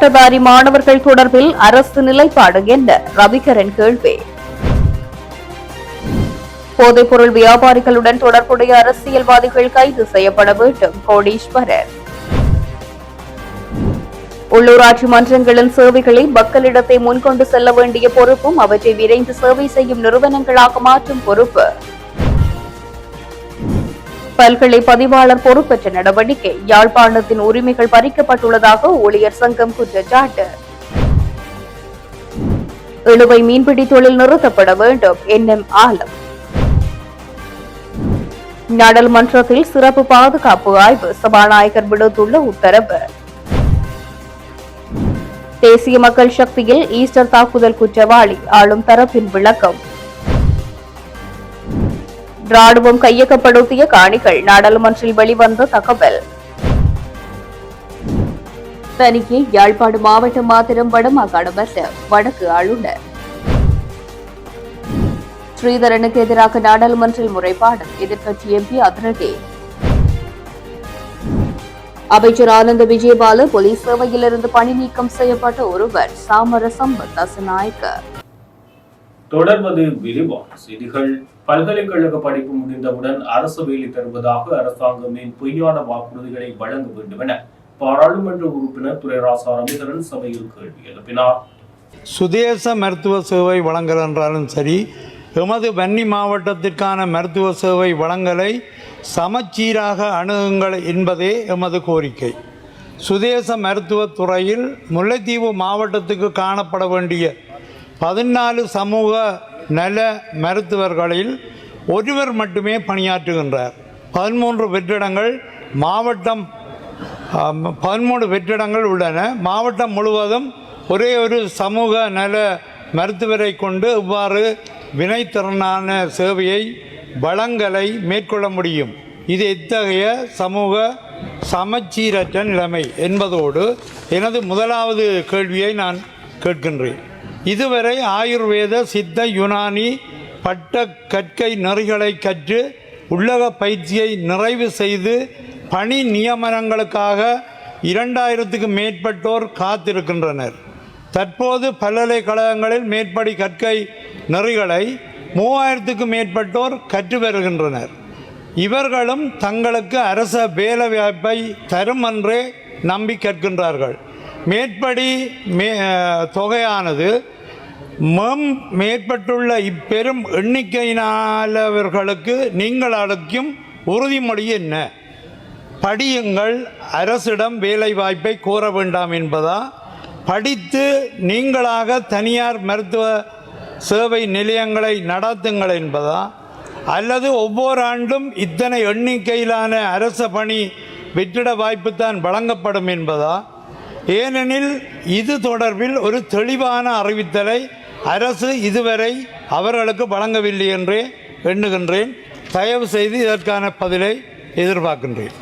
பட்டதாரி மாணவர்கள் தொடர்பில் அரசு நிலைப்பாடு என்ன? ரவிகரன் கேள்வி. போதைப்பொருள் வியாபாரிகளுடன் தொடர்புடைய அரசியல்வாதிகள் கைது செய்யப்பட வேண்டும் கோடீஸ்வரர். உள்ளூராட்சி மன்றங்களின் சேவைகளை மக்களிடத்தை முன்கொண்டு செல்ல வேண்டிய பொறுப்பும் அவற்றை விரைந்து சேவை செய்யும் நிறுவனங்களாக மாற்றும் பொறுப்பு. பல்கலை பதிவாளர் பொறுப்பற்ற நடவடிக்கை. யாழ்ப்பாணத்தின் உரிமைகள் பறிக்கப்பட்டுள்ளதாக ஊழியர் சங்கம் குற்றச்சாட்டு. இழுவை மீன்பிடி தொழில் நிறுத்தப்பட வேண்டும். என்எம் ஆலம். நாடாளுமன்றத்தில் சிறப்பு பாதுகாப்பு ஆய்வு. சபாநாயகர் விடுத்துள்ள உத்தரவு. தேசிய மக்கள் சக்தியில் ஈஸ்டர் தாக்குதல் குற்றவாளி. ஆளும் தரப்பின் விளக்கம். ராணுவம் கையகப்படுத்திய காணிகள் நாடாளுமன்றில் வெளிவந்த தகவல். தனியே யாழ்ப்பாணம் மாவட்டம் மாத்திரம் வடமாகாணமல்ல வடக்கு ஆளுநர். ஸ்ரீதரனுக்கு எதிராக நாடாளுமன்றில் முறைப்பாடு எதிர்க்கட்சி எம்பி அதிரடி அமைச்சர் ஆனந்த விஜயபால போலீஸ் சேவையிலிருந்து பணி நீக்கம் செய்யப்பட்ட ஒருவர் சாமரசம் தசநாயக்க தொடர்வது விரிவான செய்திகள். பல்கலைக்கழக படிப்பு முடிந்தவுடன் அரசு வேலை தருவதாக அரசாங்கமின் பொய்யான வாக்குறுதிகளை வழங்க வேண்டும் என பாராளுமன்ற உறுப்பினர் துரைராசா ரவிகரன் சபையில் கேள்வி எழுப்பினார். சுதேச மருத்துவ சேவை வழங்கல் என்றாலும் சரி எமது வன்னி மாவட்டத்திற்கான மருத்துவ சேவை வழங்கலை சமச்சீராக அணுகுங்கள் என்பதே எமது கோரிக்கை. சுதேச மருத்துவத்துறையில் முல்லைத்தீவு மாவட்டத்துக்கு காணப்பட வேண்டிய பதினாலு சமூக நல மருத்துவர்களில் ஒருவர் மட்டுமே பணியாற்றுகின்றார். பதிமூன்று வெற்றிடங்கள் மாவட்டம் பதிமூன்று பதிமூணு வெற்றிடங்கள் உள்ளன. மாவட்டம் முழுவதும் ஒரே ஒரு சமூக நல மருத்துவரை கொண்டு இவ்வாறு வினைத்திறனான சேவையை வளங்களை மேற்கொள்ள முடியும். இது இத்தகைய சமூக சமச்சீரற்ற நிலைமை என்பதோடு எனது முதலாவது கேள்வியை நான் கேட்கின்றேன். இதுவரை ஆயுர்வேத சித்த யுனானி பட்ட கற்கை நெறிகளை கற்று உள்ளக பயிற்சியை நிறைவு செய்து பணி நியமனங்களுக்காக இரண்டாயிரத்துக்கு மேற்பட்டோர் காத்திருக்கின்றனர். தற்போது பல்கலைக்கழகங்களில் மேற்படி கற்கை நெறிகளை மூவாயிரத்துக்கு மேற்பட்டோர் கற்று வருகின்றனர். இவர்களும் தங்களுக்கு அரச வேலைவாய்ப்பை தரும் என்றே நம்பி கற்கின்றார்கள் மேற்படி மே தொகையானது மேம் மேற்பட்டுள்ள இப்பெரும் எண்ணிக்கையினாலவர்களுக்கு நீங்கள் அளிக்கும் உறுதிமொழி என்ன? படியுங்கள் அரசிடம் வேலை வாய்ப்பை கோர வேண்டாம் என்பதா? படித்து நீங்களாக தனியார் மருத்துவ சேவை நிலையங்களை நடத்துங்கள் என்பதா? அல்லது ஒவ்வொரு ஆண்டும் இத்தனை எண்ணிக்கையிலான அரச பணி வெற்றிட வாய்ப்பு தான் வழங்கப்படும் என்பதா? ஏனெனில் இது தொடர்பில் ஒரு தெளிவான அறிவித்தலை அரசு இதுவரை அவர்களுக்கு வழங்கவில்லை என்றே எண்ணுகின்றேன். தயவு செய்து இதற்கான பதிலை எதிர்பார்க்கின்றேன்.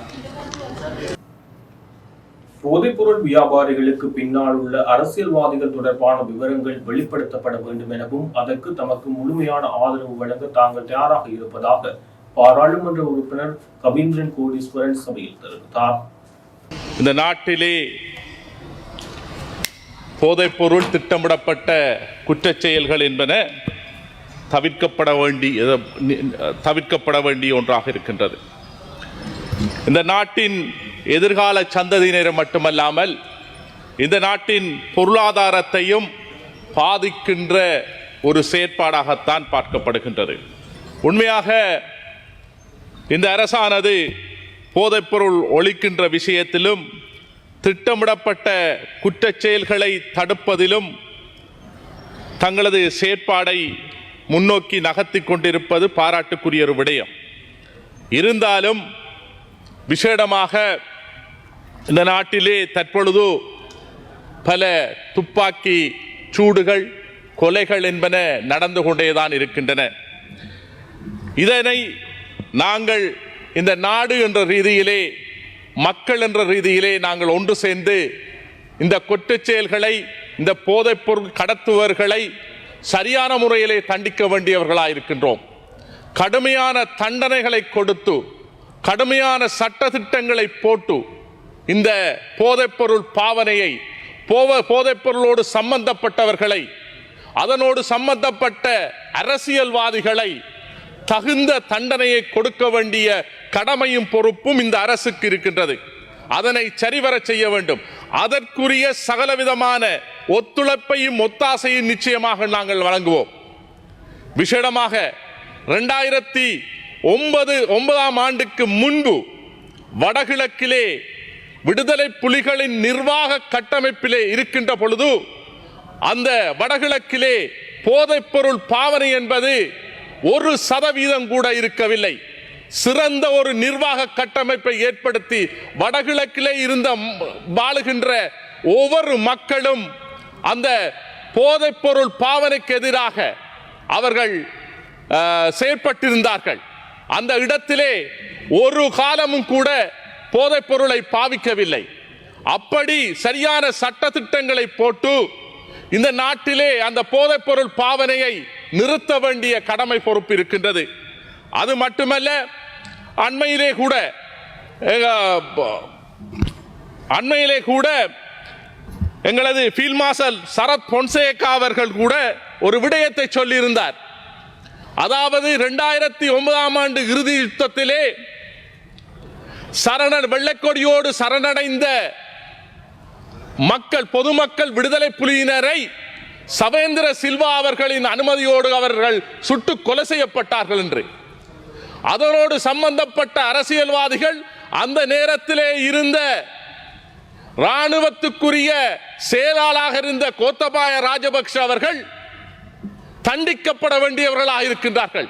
போதைப்பொருள் வியாபாரிகளுக்கு பின்னால் உள்ள அரசியல்வாதிகள் தொடர்பான விவரங்கள் வெளிப்படுத்தப்பட வேண்டும் எனவும் அதற்கு தமக்கு முழுமையான ஆதரவு வழங்க தாங்கள் தயாராக இருப்பதாக பாராளுமன்ற உறுப்பினர் கபீந்திரன் கோடீஸ்வரன் சபையில் தெரிவித்தார். இந்த நாட்டிலே போதைப்பொருள் திட்டமிடப்பட்ட குற்றச் செயல்கள் என்பன தவிர்க்கப்பட வேண்டிய தவிர்க்கப்பட வேண்டிய ஒன்றாக இருக்கின்றது. இந்த நாட்டின் எதிர்கால சந்ததியினர் மட்டுமல்லாமல் இந்த நாட்டின் பொருளாதாரத்தையும் பாதிக்கின்ற ஒரு செயற்பாடாகத்தான் பார்க்கப்படுகின்றது. உண்மையாக இந்த அரசானது போதைப்பொருள் ஒழிக்கின்ற விஷயத்திலும் திட்டமிடப்பட்ட குற்றச்செயல்களை தடுப்பதிலும் தங்களது செயற்பாடை முன்னோக்கி நகர்த்தி கொண்டிருப்பது பாராட்டுக்குரிய ஒரு விடயம். இருந்தாலும் விசேடமாக இந்த நாட்டிலே தற்பொழுது பல துப்பாக்கி சூடுகள் கொலைகள் என்பன நடந்து கொண்டேதான் இருக்கின்றன. இதனை நாங்கள் இந்த நாடு என்ற ரீதியிலே மக்கள் என்ற ரீதியிலே நாங்கள் ஒன்று சேர்ந்து இந்த கொட்டுச் செயல்களை இந்த போதைப்பொருள் கடத்துவர்களை சரியான முறையிலே தண்டிக்க வேண்டியவர்களாக இருக்கின்றோம். கடுமையான தண்டனைகளை கொடுத்து கடுமையான சட்டத்திட்டங்களை போட்டு இந்த போதைப்பொருள் பாவனையை போவ போதைப்பொருளோடு சம்பந்தப்பட்டவர்களை அதனோடு சம்பந்தப்பட்ட அரசியல்வாதிகளை தகுந்த தண்டனையை கொடுக்க வேண்டிய கடமையும் பொறுப்பும் இந்த அரசுக்கு இருக்கின்றது. அதனை சரிவரச் செய்ய வேண்டும். அதற்குரிய சகலவிதமான ஒத்துழைப்பையும் ஒத்தாசையும் நிச்சயமாக நாங்கள் வழங்குவோம். விசேடமாக ரெண்டாயிரத்தி ஒன்பது ஒன்பதாம் ஆண்டுக்கு முன்பு வடகிழக்கிலே விடுதலை புலிகளின் நிர்வாக கட்டமைப்பிலே இருக்கின்ற பொழுது அந்த வடகிழக்கிலே போதைப்பொருள் பாவனை என்பது ஒரு சதவீதம் கூட இருக்கவில்லை. சிறந்த ஒரு நிர்வாக கட்டமைப்பை ஏற்படுத்தி வடகிழக்கிலே இருந்த வாழுகின்ற ஒவ்வொரு மக்களும் அந்த போதைப்பொருள் பாவனைக்கு எதிராக அவர்கள் செயற்பட்டிருந்தார்கள். அந்த இடத்திலே ஒரு காலமும் கூட போதைப்பொருளை பாவிக்கவில்லை. அப்படி சரியான சட்ட திட்டங்களை போட்டு இந்த நாட்டிலே அந்த போதைப்பொருள் பாவனையை நிறுத்த வேண்டிய கடமை பொறுப்பு இருக்கின்றது. அது மட்டுமல்ல அண்மையிலே கூட அண்மையிலே கூட எங்களது ஃபீல்ட் மார்ஷல் சரத் பொன்சேகா அவர்கள் கூட ஒரு விடயத்தை சொல்லியிருந்தார். அதாவது இரண்டாயிரத்தி ஒன்பதாம் ஆண்டு இறுதி யுத்தத்திலே சரண வெள்ளைக்கொடியோடு சரணடைந்த மக்கள் பொதுமக்கள் விடுதலை புலியினரை சவேந்திர சில்வா அவர்களின் அனுமதியோடு அவர்கள் சுட்டு கொலை செய்யப்பட்டார்கள் என்று. அதனோடு சம்பந்தப்பட்ட அரசியல்வாதிகள் அந்த நேரத்திலே இருந்த ராணுவத்துக்குரிய செயலாளாக இருந்த கோத்தபாய ராஜபக்ஷ அவர்கள் தண்டிக்கப்பட வேண்டியவர்களாக இருக்கின்றார்கள்.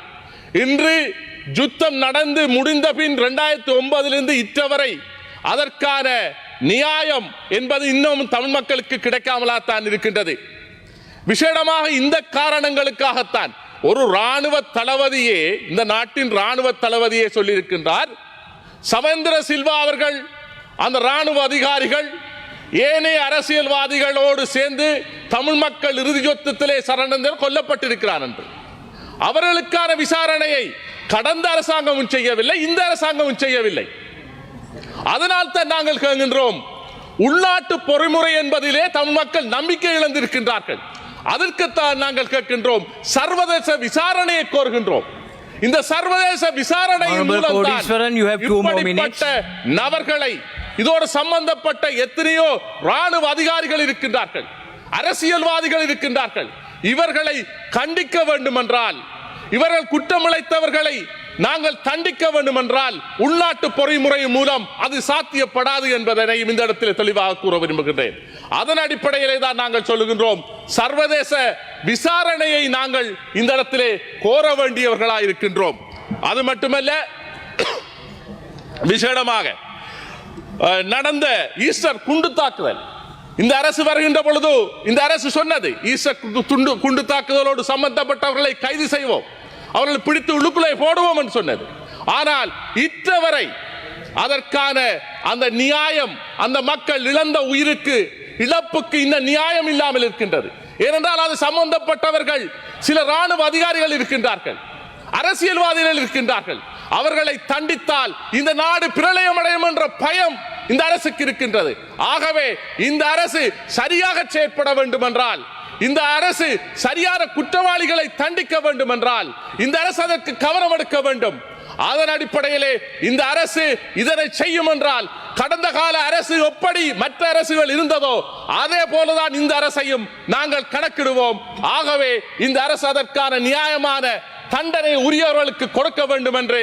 இன்று யுத்தம் நடந்து முடிந்த பின் இரண்டாயிரத்தி ஒன்பதிலிருந்து இற்றவரை அதற்கான நியாயம் என்பது இன்னும் தமிழ் மக்களுக்கு கிடைக்காமலாத்தான் இருக்கின்றது. விசேடமாக இந்த காரணங்களுக்காகத்தான் ஒரு ராணுவ தளபதியே இந்த நாட்டின் ராணுவ தளபதியே சொல்லியிருக்கின்றார். சவேந்திர சில்வா அவர்கள் அந்த ராணுவ அதிகாரிகள் ஏனைய அரசியல்வாதிகளோடு சேர்ந்து தமிழ் மக்கள் இறுதி யுத்தத்திலே சரணந்தர் கொல்லப்பட்டிருக்கிறார் என்று. அவர்களுக்கான விசாரணையை கடந்த அரசாங்கமும் செய்யவில்லை இந்த அரசாங்கமும் செய்யவில்லை. அதனால் தான் நாங்கள் கேட்கின்றோம் உள்நாட்டு பொறிமுறை என்பதிலே தமிழ் மக்கள் நம்பிக்கை இழந்திருக்கின்றார்கள். அதற்குத்தான் நாங்கள் கேட்கின்றோம். சர்வதேச விசாரணையை கோருகின்றோம். இந்த சர்வதேச விசாரணை Honorable Kodishwaran, you have two more minutes. நபர்களை இதோடு சம்பந்தப்பட்ட எத்தனையோ ராணுவ அதிகாரிகள் இருக்கின்றார்கள் அரசியல்வாதிகள் இருக்கின்றார்கள். இவர்களை கண்டிக்க வேண்டுமென்றால் இவர்கள் குற்றமிழைத்தவர்களை நாங்கள் தண்டிக்க வேண்டுமென்றால் உள்நாட்டு பொறிமுறை மூலம் அது சாத்தியப்படாது என்பதனை இந்த இடத்தில் தெளிவாக கூற விரும்புகின்றேன். அதன் அடிப்படையிலே தான் நாங்கள் சொல்லுகின்றோம். சர்வதேச விசாரணையை நாங்கள் இந்த இடத்திலே கோர வேண்டியவர்களாக இருக்கின்றோம். அது மட்டுமல்ல விசேடமாக அஹ், நடந்த ஈஸ்டர் குண்டு தாக்குதல். இந்த அரசு வருகின்ற பொழுது இந்த அரசு சொன்னது ஈஸ்டர் குண்டு- துண்டு குண்டு தாக்குதலோடு சம்பந்தப்பட்டவர்களை கைது செய்வோம். அவர்களை பிடித்து உள்ளுக்குள்ளே போடுவோம் என்று சொன்னது. ஆனால் இற்றவரை அதற்கான அந்த நியாயம் அந்த மக்கள் இழந்த உயிருக்கு இழப்புக்கு இந்த நியாயம் இல்லாமல் இருக்கின்றது. ஏனென்றால் அது சம்பந்தப்பட்டவர்கள் சில ராணுவ அதிகாரிகள் இருக்கின்றார்கள் அரசியல்வாதிகள் இருக்கின்றார்கள். அவர்களை தண்டித்தால் இந்த நாடு பிரளயம் அடையும் என்ற பயம் இந்த அரசுக்கு இருக்கின்றது. ஆகவே இந்த அரசு சரியாக செயற்பட வேண்டும் என்றால் இந்த அரசு சரியான குற்றவாளிகளை தண்டிக்க வேண்டும் என்றால் இந்த அரசு அதற்கு கவனம் எடுக்க வேண்டும். அதன் அடிப்படையிலே இந்த அரசு இதனை செய்யும் என்றால் கடந்த கால அரசு எப்படி மற்ற அரசுகள் இருந்ததோ அதே போலதான் இந்த அரசையும் நாங்கள் கணக்கிடுவோம். ஆகவே இந்த அரசு அதற்கான நியாயமான தண்டனை உரியவர்களுக்கு கொடுக்க வேண்டும் என்று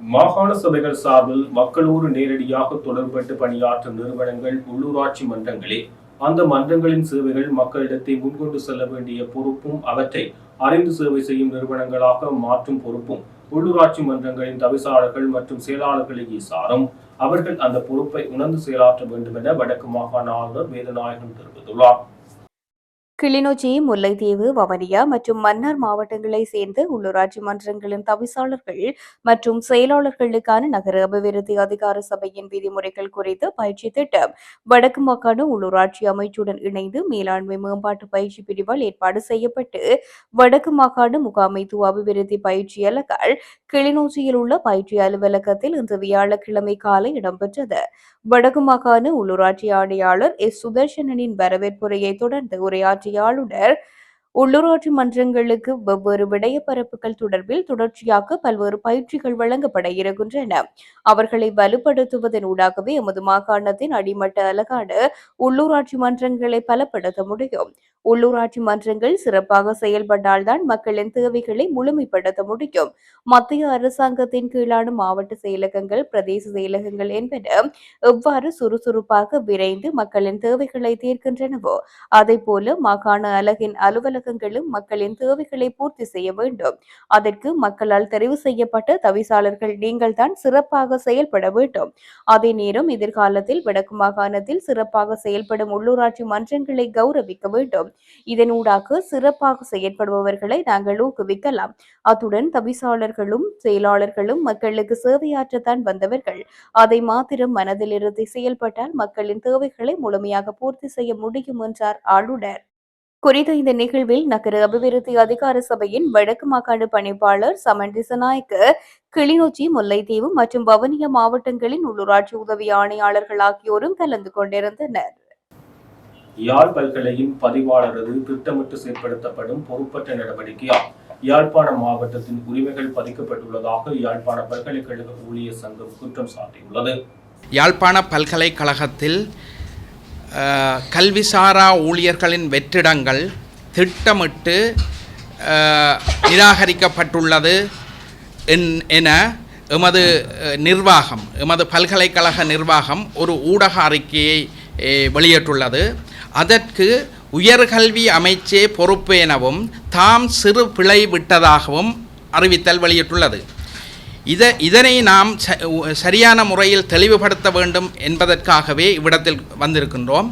மாகாண சபைகள் சார்பில் மக்களோடு நேரடியாக தொடர்பட்டு பணியாற்றும் நிறுவனங்கள் உள்ளூராட்சி மன்றங்களில் அந்த மன்றங்களின் சேவைகள் மக்களிடத்தை முன்கொண்டு செல்ல வேண்டிய பொறுப்பும் அவற்றை அறிந்து சேவை செய்யும் நிறுவனங்களாக மாற்றும் பொறுப்பும் உள்ளூராட்சி மன்றங்களின் தவிசாளர்கள் மற்றும் செயலாளர்களையே சாரும். அவர்கள் அந்த பொறுப்பை உணர்ந்து செயலாற்ற வேண்டும் என வடக்கு மாகாண ஆளுநர் வேதநாயகன் தெரிவித்துள்ளார். கிளிநொச்சி முல்லைத்தீவு வவனியா மற்றும் மன்னார் மாவட்டங்களை சேர்ந்த உள்ளூராட்சி மன்றங்களின் தவிசாளர்கள் மற்றும் செயலாளர்களுக்கான நகர அபிவிருத்தி அதிகார சபையின் விதிமுறைகள் குறித்த பயிற்சி திட்டம் வடக்கு மாகாண உள்ளூராட்சி அமைச்சுடன் இணைந்து மேலாண்மை மேம்பாட்டு பயிற்சி பிரிவால் ஏற்பாடு செய்யப்பட்டு வடக்கு மாகாண முகாமைத்துவ அபிவிருத்தி பயிற்சி அலகால் கிளிநொச்சியில் உள்ள பயிற்சி அலுவலகத்தில் இன்று வியாழக்கிழமை காலை இடம்பெற்றது. வடக்கு மாகாண உள்ளூராட்சி ஆணையாளர் எஸ். சுதர்சனனின் வரவேற்புரையை தொடர்ந்து உரையாற்றிய ஆளுநர் உள்ளூராட்சி மன்றங்களுக்கு வெவ்வேறு விடயப்பரப்புகள் தொடர்பில் தொடர்ச்சியாக பல்வேறு பயிற்சிகள் வழங்கப்பட இருக்கின்றன. அவர்களை வலுப்படுத்துவதன் ஊடாகவே எமது மாகாணத்தின் அடிமட்ட அழகான உள்ளூராட்சி மன்றங்களை பலப்படுத்த முடியும். உள்ளூராட்சி மன்றங்கள் சிறப்பாக செயல்பட்டால்தான் மக்களின் தேவைகளை முழுமைப்படுத்த முடியும். மத்திய அரசாங்கத்தின் கீழான மாவட்ட செயலகங்கள் பிரதேச செயலகங்கள் என்பன எவ்வாறு சுறுசுறுப்பாக விரைந்து மக்களின் தேவைகளை தீர்க்கின்றனவோ அதேபோல மாகாண அலகின் அலுவலகங்களும் மக்களின் தேவைகளை பூர்த்தி செய்ய வேண்டும். அதற்கு மக்களால் தெரிவு செய்யப்பட்ட தவிசாளர்கள் நீங்கள்தான் சிறப்பாக செயல்பட வேண்டும். அதே நேரம் எதிர்காலத்தில் வடக்கு மாகாணத்தில் சிறப்பாக செயல்படும் உள்ளூராட்சி மன்றங்களை கௌரவிக்க வேண்டும். இதனூடாக சிறப்பாக செயற்படுபவர்களை நாங்கள் ஊக்குவிக்கலாம். அத்துடன் தவிசாளர்களும் செயலாளர்களும் மக்களுக்கு சேவையாற்றத்தான் வந்தவர்கள். அதை மாத்திரம் மனதிலிருந்து செயல்பட்டால் மக்களின் தேவைகளை முழுமையாக பூர்த்தி செய்ய முடியும் என்றார் ஆளுநர். குறித்த இந்த நிகழ்வில் நகர அபிவிருத்தி அதிகார சபையின் வடக்கு மாகாண பணிப்பாளர் சமன் திசநாயக்க கிளிநொச்சி முல்லைத்தீவு மற்றும் வவுனியா மாவட்டங்களின் உள்ளூராட்சி உதவி ஆணையாளர்கள் ஆகியோரும் கலந்து கொண்டிருந்தனர். யாழ் பல்கலையின் பதிவாளரது திட்டமிட்டு செயற்படுத்தப்படும் பொறுப்பற்ற நடவடிக்கையால் யாழ்ப்பாண மாவட்டத்தின் உரிமைகள் பதிக்கப்பட்டுள்ளதாக யாழ்ப்பாண பல்கலைக்கழக ஊழியர் சங்கம் குற்றம் சாட்டியுள்ளது. யாழ்ப்பாண பல்கலைக்கழகத்தில் கல்விசாரா ஊழியர்களின் வெற்றிடங்கள் திட்டமிட்டு நிராகரிக்கப்பட்டுள்ளது என்- என எமது நிர்வாகம் எமது பல்கலைக்கழக நிர்வாகம் ஒரு ஊடக அறிக்கையை வெளியிட்டுள்ளது. அதற்கு உயர்கல்வி அமைச்சே பொறுப்பு எனவும் தாம் சிறு பிழை விட்டதாகவும் அறிவித்தல் வெளியிட்டுள்ளது. இத இதனை நாம் ச சரியான முறையில் தெளிவுபடுத்த வேண்டும் என்பதற்காகவே இவ்விடத்தில் வந்திருக்கின்றோம்.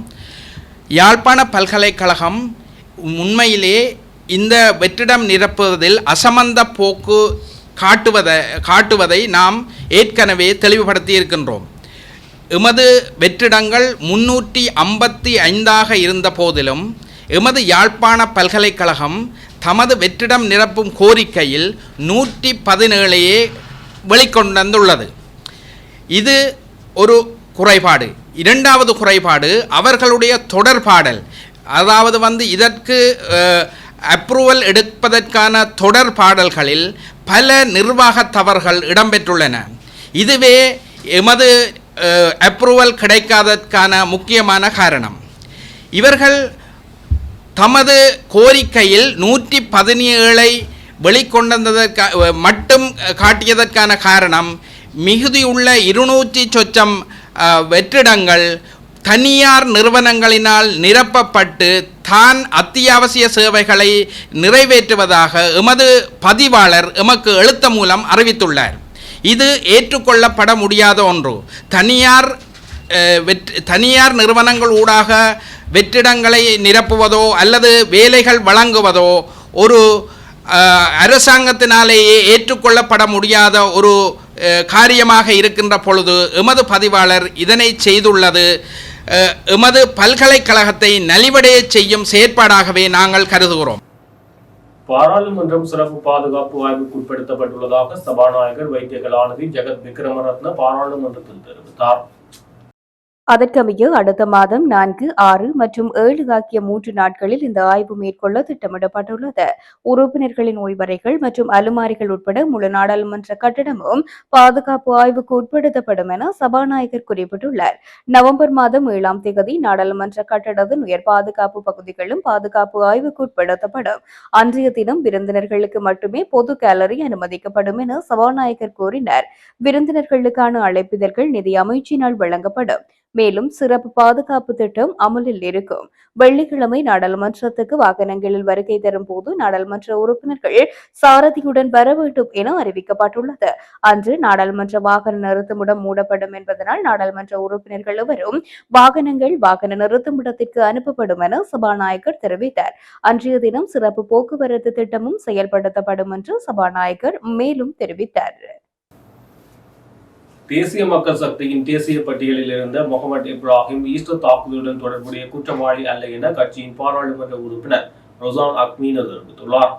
யாழ்ப்பாண பல்கலைக்கழகம் உண்மையிலே இந்த வெற்றிடம் நிரப்புவதில் அசமந்த போக்கு காட்டுவதை காட்டுவதை நாம் ஏற்கனவே தெளிவுபடுத்தி இருக்கின்றோம் எமது வெற்றிடங்கள் முன்னூற்றி ஐம்பத்தி ஐந்தாக இருந்த போதிலும் எமது யாழ்ப்பாண பல்கலைக்கழகம் தமது வெற்றிடம் நிரப்பும் கோரிக்கையில் நூற்றி பதினேழையே வெளிக்கொண்டுள்ளது இது ஒரு குறைபாடு. இரண்டாவது குறைபாடு அவர்களுடைய தொடர்பாடல். அதாவது வந்து இதற்கு அப்ரூவல் எடுப்பதற்கான தொடர்பாடல்களில் பல நிர்வாக தவறுகள் இடம்பெற்றுள்ளன. இதுவே எமது அப்ரூவல் கிடைக்காததற்கான முக்கியமான காரணம். இவர்கள் தமது கோரிக்கையில் நூற்றி பதினேழை வெளிக்கொண்டதற்கா மட்டும் காட்டியதற்கான காரணம் மிகுதியுள்ள இருநூற்றி சொச்சம் வெற்றிடங்கள் தனியார் நிறுவனங்களினால் நிரப்பப்பட்டு தான் அத்தியாவசிய சேவைகளை நிறைவேற்றுவதாக எமது பதிவாளர் எமக்கு எழுத்த மூலம் அறிவித்துள்ளார். இது ஏற்றுக்கொள்ளப்பட முடியாத ஒன்று. தனியார் வெற்றி தனியார் நிறுவனங்கள் ஊடாக வெற்றிடங்களை நிரப்புவதோ அல்லது வேலைகள் வழங்குவதோ ஒரு அரசாங்கத்தினாலேயே ஏற்றுக்கொள்ளப்பட முடியாத ஒரு காரியமாக இருக்கின்ற பொழுது எமது பதிவாளர் இதனை செய்துள்ளது. எமது பல்கலைக்கழகத்தை நலிவடைய செய்யும் செயற்பாடாகவே நாங்கள் கருதுகிறோம். பாராளுமன்றம் சிறப்பு பாதுகாப்பு ஆய்வுக்கு உட்படுத்தப்பட்டுள்ளதாக சபாநாயகர் வைத்திய கலாநிதி ஜெகத் விக்ரமரத்ன பாராளுமன்றத்தில் தெரிவித்தார். அதற்கமைய அடுத்த மாதம் நான்கு ஆறு மற்றும் ஏழு ஆகிய மூன்று நாட்களில் இந்த ஆய்வு மேற்கொள்ள திட்டமிடப்பட்டுள்ளது. உறுப்பினர்களின் ஓய்வறைகள் மற்றும் அலுமாரிகள் உட்பட முழு நாடாளுமன்ற கட்டடமும் பாதுகாப்பு ஆய்வுக்கு உட்படுத்தப்படும் என சபாநாயகர் குறிப்பிட்டுள்ளார். நவம்பர் மாதம் ஏழாம் தேதி நாடாளுமன்ற கட்டடத்தின் உயர் பாதுகாப்பு பகுதிகளும் பாதுகாப்பு ஆய்வுக்கு உட்படுத்தப்படும். அன்றைய தினம் விருந்தினர்களுக்கு மட்டுமே பொது கேலரி அனுமதிக்கப்படும் என சபாநாயகர் கூறினார். விருந்தினர்களுக்கான அழைப்பிதழ்கள் நிதி அமைச்சினால் வழங்கப்படும். மேலும் சிறப்பு பாதுகாப்பு திட்டம் அமலில் இருக்கும். வெள்ளிக்கிழமை நாடாளுமன்றத்துக்கு வாகனங்களில் வருகை தரும் போது நாடாளுமன்ற உறுப்பினர்கள் சாரதியுடன் வர வேண்டும் என அறிவிக்கப்பட்டுள்ளது. அன்று நாடாளுமன்ற வாகன நிறுத்துமிடம் மூடப்படும் என்பதனால் நாடாளுமன்ற உறுப்பினர்கள் எவரும் வாகனங்கள் வாகன நிறுத்துமிடத்திற்கு அனுப்பப்படும் என சபாநாயகர் தெரிவித்தார். அன்றைய தினம் சிறப்பு போக்குவரத்து திட்டமும் செயல்படுத்தப்படும் என்று சபாநாயகர் மேலும் தெரிவித்தார். தேசிய மக்கள் சக்தியின் தேசிய பட்டியலில் இருந்த முகமது இப்ராஹிம் ஈஸ்டர் தாக்குதலுடன் தொடர்புடைய குற்றவாளி அல்ல என கட்சியின் பாராளுமன்ற உறுப்பினர் ரொசான் அக்மீனர் தெரிவித்துள்ளார்.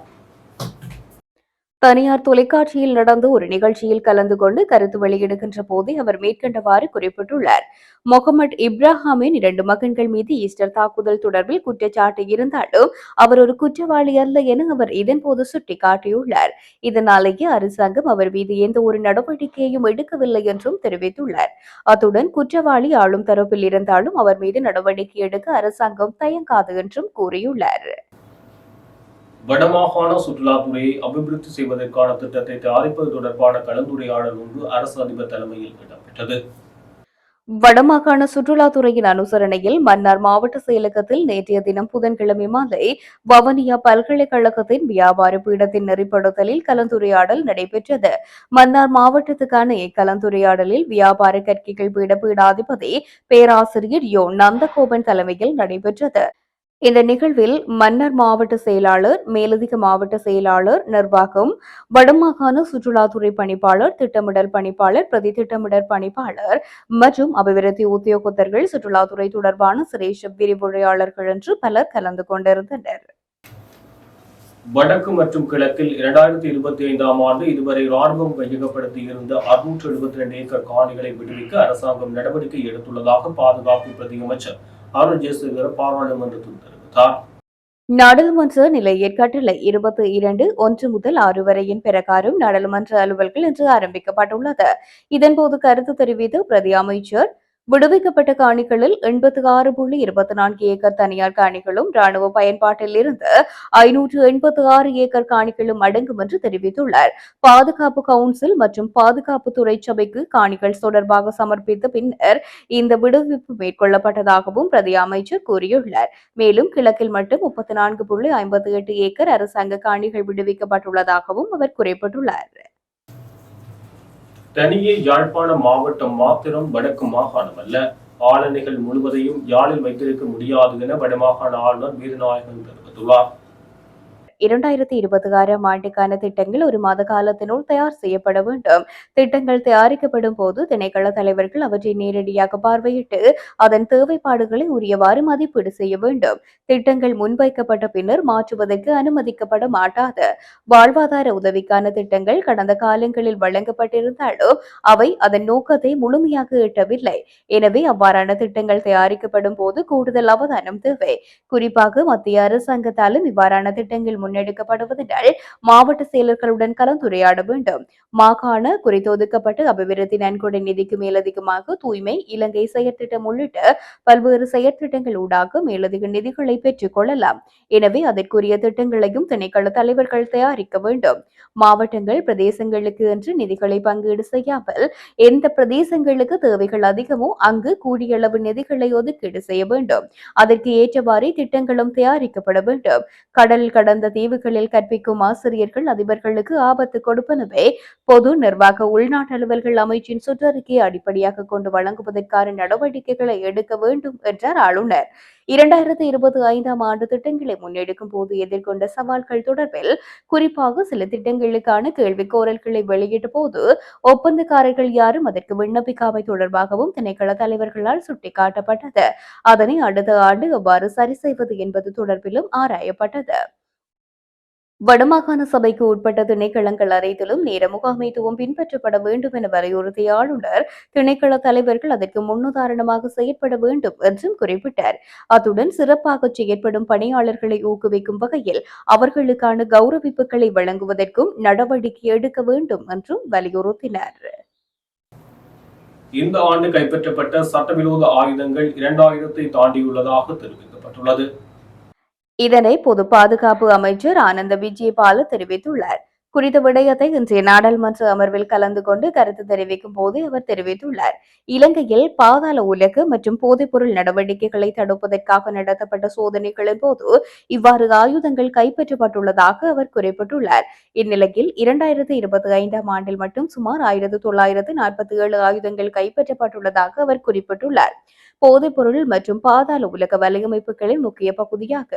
தனியார் தொலைக்காட்சியில் நடந்த ஒரு நிகழ்ச்சியில் கலந்து கொண்டு கருத்து வெளியிடுகின்ற போதே அவர் மேற்கண்டவாறு குறிப்பிட்டுள்ளார். முகமது இப்ராஹாமின் இரண்டு மகன்கள் மீது ஈஸ்டர் தாக்குதல் தொடர்பில் குற்றச்சாட்டு இருந்தாலும் அவர் ஒரு குற்றவாளி அல்ல என அவர் இதன்போது சுட்டிக்காட்டியுள்ளார். இதனாலேயே அரசாங்கம் அவர் மீது எந்த ஒரு நடவடிக்கையையும் எடுக்கவில்லை என்றும் தெரிவித்துள்ளார். அத்துடன் குற்றவாளி ஆளும் தரப்பில் இருந்தாலும் அவர் மீது நடவடிக்கை எடுக்க அரசாங்கம் தயங்காது என்றும் கூறியுள்ளார். வடமாகாண சுற்றுலாத்துறையை அபிவிருத்தி செய்வதற்கான திட்டத்தை தயாரிப்பது தொடர்பான கலந்துரையாடல் ஒன்று அரசு அதிபர் தலைமையில் இடம்பெற்றது. வடமாகாண சுற்றுலாத்துறையின் அனுசரணையில் மன்னார் மாவட்ட செயலகத்தில் நேற்றைய தினம் புதன்கிழமை மாலை வவனியா பல்கலைக்கழகத்தின் வியாபார பீடத்தின் நெறிப்படுத்தலில் கலந்துரையாடல் நடைபெற்றது. மன்னார் மாவட்டத்துக்கான இக்கலந்துரையாடலில் வியாபார கற்கைகள் பீட பீடாதிபதி பேராசிரியர் யோ. நந்தகோபன் தலைமையில் நடைபெற்றது. இந்த நிகழ்வில் மன்னர் மாவட்ட செயலாளர் மேலதிக மாவட்ட செயலாளர் நிர்வாகம் வடமாகாண சுற்றுலாத்துறை பணிப்பாளர் திட்டமிடல் பணிப்பாளர் பிரதி திட்டமிடல் பணிப்பாளர் மற்றும் அபிவிருத்தி உத்தியோகத்தர்கள் சுற்றுலாத்துறை தொடர்பான சிரேஷ விரிவுரையாளர்கள் என்று பலர் கலந்து கொண்டிருந்தனர். வடக்கு மற்றும் கிழக்கில் இரண்டாயிரத்தி இருபத்தி ஐந்தாம் ஆண்டு இதுவரை ராணுவம் கையகப்படுத்தி இருந்த அறுநூற்று எழுபத்தி ரெண்டு ஏக்கர் காணிகளை விடுவிக்க அரசாங்கம் நடவடிக்கை எடுத்துள்ளதாக பாதுகாப்பு பிரதியமைச்சர் அமைச்சர் அருண் பாராளுமன்றத்தில் தெரிவித்தார் நாடாளுமன்ற நிலை ஏற்காட்டில் இருபத்தி இரண்டு ஒன்று முதல் ஆறு வரையின் பிரகாரம் நாடாளுமன்ற அலுவல்கள் இன்று ஆரம்பிக்கப்பட்டுள்ளது. இதன்போது கருத்து தெரிவித்த பிரதி அமைச்சர் விடுவிக்கப்பட்ட காணிகளில் எண்பத்தி ஆறு புள்ளி இருபத்தி நான்கு ஏக்கர் தனியார் காணிகளும் ராணுவ பயன்பாட்டில் இருந்து ஐநூற்று எண்பத்தி ஆறு ஏக்கர் காணிகளும் அடங்கும் என்று தெரிவித்துள்ளார். பாதுகாப்பு கவுன்சில் மற்றும் பாதுகாப்பு துறை சபைக்கு காணிகள் தொடர்பாக சமர்ப்பித்த பின்னர் இந்த விடுவிப்பு மேற்கொள்ளப்பட்டதாகவும் பிரதி அமைச்சர் கூறியுள்ளார். மேலும் கிழக்கில் மட்டும் முப்பத்தி நான்கு புள்ளி ஐம்பத்தி எட்டு ஏக்கர் அரசாங்க காணிகள் விடுவிக்கப்பட்டுள்ளதாகவும் அவர் குறிப்பிட்டுள்ளார். தனியே யாழ்ப்பாண மாவட்டம் மாத்திரம் வடக்கு மாகாணம் அல்ல ஆளணிகள் முழுவதையும் யாழில் வைத்திருக்க முடியாது என வடமாகாண ஆளுநர் வீரநாயகன் தெரிவித்துள்ளார். இரண்டாயிரத்தி இருபத்தி ஆறாம் ஆண்டுக்கான திட்டங்கள் ஒரு மாத காலத்தினுள் தயார் செய்யப்பட வேண்டும். திட்டங்கள் தயாரிக்கப்படும் போது திணைக்கள தலைவர்கள் அவற்றை நேரடியாக பார்வையிட்டு அதன் தேவைப்பாடுகளை உரியவாறு மதிப்பீடு செய்ய வேண்டும். திட்டங்கள் முன்வைக்கப்பட்ட பின்னர் மாற்றுவதற்கு அனுமதிக்கப்பட மாட்டாது. வாழ்வாதார உதவிக்கான திட்டங்கள் கடந்த காலங்களில் வழங்கப்பட்டிருந்தாலும் அவை அதன் நோக்கத்தை முழுமையாக எட்டவில்லை. எனவே அவ்வாறான திட்டங்கள் தயாரிக்கப்படும் போது கூடுதல் அவதானம் தேவை. குறிப்பாக மத்திய அரசாங்கத்தாலும் இவ்வாறான திட்டங்கள் முன்னெடுக்கப்படுவதனால் மாவட்ட செயலர்களுடன் கலந்துரையாட வேண்டும். மாகாண குறித்தொதுக்கப்பட்டு அபிவிருத்தி நன்கொடை நிதிக்கு மேலதிகமாக தூய்மை இலங்கை செயற்திட்டம் உள்ளிட்ட பல்வேறு செயற்திட்டங்கள் ஊடாக மேலதிக நிதிகளை பெற்றுக் கொள்ளலாம். எனவே அதற்குரிய திட்டங்களையும் திணைக்கள தலைவர்கள் தயாரிக்க வேண்டும். மாவட்டங்கள் பிரதேசங்களுக்கு என்று நிதிகளை பங்கீடு செய்யாமல் எந்த பிரதேசங்களுக்கு தேவைகள் அதிகமோ அங்கு கூடியளவு நிதிகளை ஒதுக்கீடு செய்ய வேண்டும். அதற்கு ஏற்றவாறே திட்டங்களும் தயாரிக்கப்பட வேண்டும். கடல் கடந்த தீவுகளில் கற்பிக்கும் ஆசிரியர்கள் அதிபர்களுக்கு ஆபத்து கொடுப்பனவே. பொது நிர்வாக உள்நாட்டு அலுவல்கள் அமைச்சின் சுற்றறிக்கையை அடிப்படையாக கொண்டு வழங்குவதற்கான நடவடிக்கைகளை எடுக்க வேண்டும் என்றார் ஆளுநர். இரண்டாயிரத்தி இருபத்தி ஐந்தாம் ஆண்டு திட்டங்களை முன்னெடுக்கும் போது எதிர்கொண்ட சவால்கள் தொடர்பில் குறிப்பாக சில திட்டங்களுக்கான கேள்வி கோரல்களை வெளியிட்ட போது ஒப்பந்தக்காரர்கள் யாரும் அதற்கு விண்ணப்பிக்காமை தொடர்பாகவும் திணைக்கள தலைவர்களால் சுட்டிக்காட்டப்பட்டது. அதனை அடுத்த ஆண்டு எவ்வாறு சரி செய்வது என்பது தொடர்பிலும் ஆராயப்பட்டது. வடமாகாண சபைக்கு உட்பட்ட திணைக்களங்கள் அனைத்திலும் நேர முகாமைத்துவம் பின்பற்றப்பட வேண்டும் என வலியுறுத்திய ஆளுநர் திணைக்கள தலைவர்கள் அதற்கு முன்னுதாரணமாக செயற்பட வேண்டும் என்றும் குறிப்பிட்டார். அத்துடன் சிறப்பாக செயற்படும் பணியாளர்களை ஊக்குவிக்கும் வகையில் அவர்களுக்கான கௌரவிப்புகளை வழங்குவதற்கும் நடவடிக்கை எடுக்க வேண்டும் என்றும் வலியுறுத்தினார். இந்த ஆண்டு கைப்பற்றப்பட்ட சட்டவிரோத ஆயுதங்கள் இரண்டாயிரத்தை தாண்டியுள்ளதாக தெரிவிக்கப்பட்டுள்ளது. இதனை பொது பாதுகாப்பு அமைச்சர் ஆனந்த விஜயபால தெரிவித்துள்ளார். குறித்த விடயத்தை இன்றைய நாடாளுமன்ற அமர்வில் கலந்து கொண்டு கருத்து தெரிவிக்கும் போது அவர் தெரிவித்துள்ளார். இலங்கையில் பாதாள உலக மற்றும் போதைப்பொருள் நடவடிக்கைகளை தடுப்பதற்காக நடத்தப்பட்ட சோதனைகளின் போது இவ்வாறு ஆயுதங்கள் கைப்பற்றப்பட்டுள்ளதாக அவர் குறிப்பிட்டுள்ளார். இந்நிலையில் இரண்டாயிரத்தி இருபத்தி ஐந்தாம் ஆண்டில் மட்டும் சுமார் ஆயிரத்து தொள்ளாயிரத்து நாற்பத்தி ஏழு ஆயுதங்கள் கைப்பற்றப்பட்டுள்ளதாக அவர் குறிப்பிட்டுள்ளார். போதைப்பொருள் மற்றும் பாதாள உலக வலையமைப்புகளின் முக்கிய பகுதியாக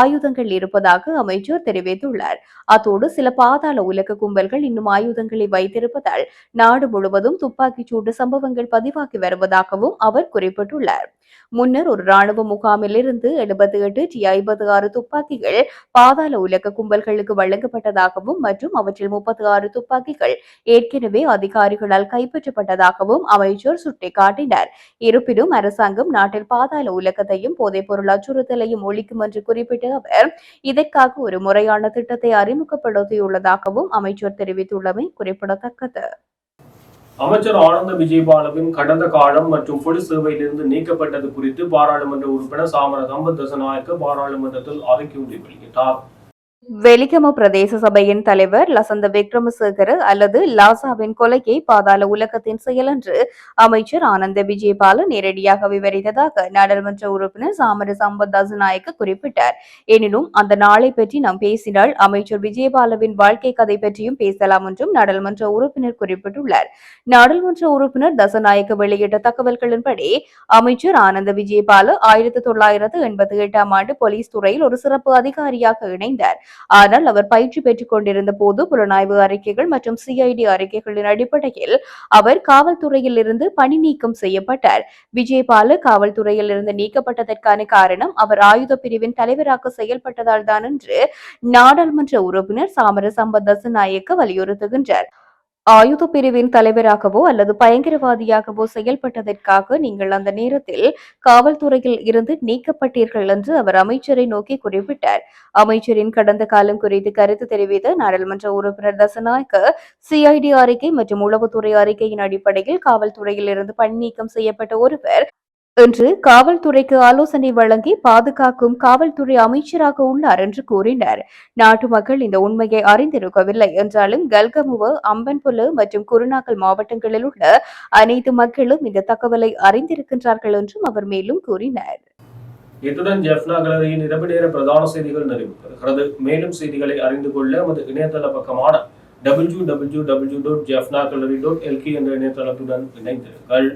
ஆயுதங்கள் இருப்பதாக அமைச்சர் தெரிவித்துள்ளார். அத்தோடு சில பாத பாதாள உலக கும்பல்கள் இன்னும் ஆயுதங்களை வைத்திருப்பதால் நாடு முழுவதும் துப்பாக்கிச் சூடு சம்பவங்கள் பதிவாகி வருவதாகவும் அவர் குறிப்பிட்டுள்ளார். முன்னர் ஒரு ராணுவ முகாமில் இருந்து எழுபத்தி எட்டு டி ஐம்பது ஆறு துப்பாக்கிகள் பாதாள உலக கும்பல்களுக்கு வழங்கப்பட்டதாகவும் மற்றும் அவற்றில் முப்பத்தி ஆறு துப்பாக்கிகள் ஏற்கனவே அதிகாரிகளால் கைப்பற்றப்பட்டதாகவும் அமைச்சர் சுட்டிக்காட்டினார். இருப்பினும் அரசாங்கம் நாட்டில் பாதாள உலகத்தையும் போதைப்பொருள் அச்சுறுத்தலையும் ஒழிக்கும் என்று குறிப்பிட்ட அவர் இதற்காக ஒரு முறையான திட்டத்தை அறிமுகப்படுத்தியுள்ளதாகவும் அமைச்சர் தெரிவித்துள்ளமை குறிப்பிடத்தக்கது. அமைச்சர் ஆனந்த விஜயபாலவின் கடந்த காலம் மற்றும் பொது சேவையிலிருந்து நீக்கப்பட்டது குறித்து பாராளுமன்ற உறுப்பினர் சாமர சம்பத் தசநாயக்க பாராளுமன்றத்தில் அறிக்கை ஒன்றை வெளியிட்டார். வெலிகம பிரதேச சபையின் தலைவர் லசந்த விக்ரமசேகர அல்லது லாசாவின் கொலையை பாதாள உலகத்தின் செயல் என்று அமைச்சர் ஆனந்த விஜயபால நேரடியாக விவரித்ததாக நாடாளுமன்ற உறுப்பினர் சாமர சம்பத் தசநாயக்க குறிப்பிட்டார். எனினும் அந்த நாளை பற்றி நாம் பேசினால் அமைச்சர் விஜயபாலவின் வாழ்க்கை கதை பற்றியும் பேசலாம் என்றும் நாடாளுமன்ற உறுப்பினர் குறிப்பிட்டுள்ளார். நாடாளுமன்ற உறுப்பினர் தசநாயக்க வெளியிட்ட தகவல்களின்படி அமைச்சர் ஆனந்த விஜயபால ஆயிரத்தி தொள்ளாயிரத்து எண்பத்தி எட்டாம் ஆண்டு போலீஸ் துறையில் ஒரு சிறப்பு அதிகாரியாக இணைந்தார். ஆனால் அவர் பயிற்சி பெற்றுக் கொண்டிருந்த போது புலனாய்வு அறிக்கைகள் மற்றும் சிஐடி அறிக்கைகளின் அடிப்படையில் அவர் காவல்துறையில் இருந்து பணி நீக்கம் செய்யப்பட்டார். விஜயபால காவல்துறையில் இருந்து நீக்கப்பட்டதற்கான காரணம் அவர் ஆயுத பிரிவின் தலைவராக செயல்பட்டதால் தான் என்று நாடாளுமன்ற உறுப்பினர் சாமர சம்பத் தசநாயக்க வலியுறுத்துகின்றார். ஆயுத பிரிவின் தலைவராகவோ அல்லது பயங்கரவாதியாகவோ செயல்பட்டதற்காக நீங்கள் அந்த நேரத்தில் காவல்துறையில் இருந்து நீக்கப்பட்டீர்கள் என்று அவர் அமைச்சரை நோக்கி குறிப்பிட்டார். அமைச்சரின் கடந்த காலம் குறித்து கருத்து தெரிவித்த நாடாளுமன்ற உறுப்பினர் தசநாயக்க சிஐடி அறிக்கை மற்றும் உளவுத்துறை அறிக்கையின் அடிப்படையில் காவல்துறையில் இருந்து பணி நீக்கம் செய்யப்பட்ட ஒருவர் இன்று காவல்துறைக்கு ஆலோசனை வழங்கி பாதுகாக்கும் காவல்துறை அமைச்சராக உள்ளார் என்று கூறினார். நாட்டு மக்கள் இந்த உண்மையை அறிந்திருக்கவில்லை. என்றாலும் கல்கமுவ அம்பன்புல மற்றும் குருநாகல் மாவட்டங்களில் உள்ள அனைத்து மக்களும் இந்த தகவலை அறிந்திருக்கின்றார்கள் என்றும் அவர் மேலும் கூறினார். இத்துடன் ஜெஃப்னா கலரியின் இரவு நேர பிரதான செய்திகள் நிறைவு பெறுகிறது மேலும் செய்திகளை அறிந்து கொள்ள நமது இணையதள பக்கமான W W W dot Jaffna gallery dot L K என்ற இணையதளத்துடன் இணைந்திருங்கள்.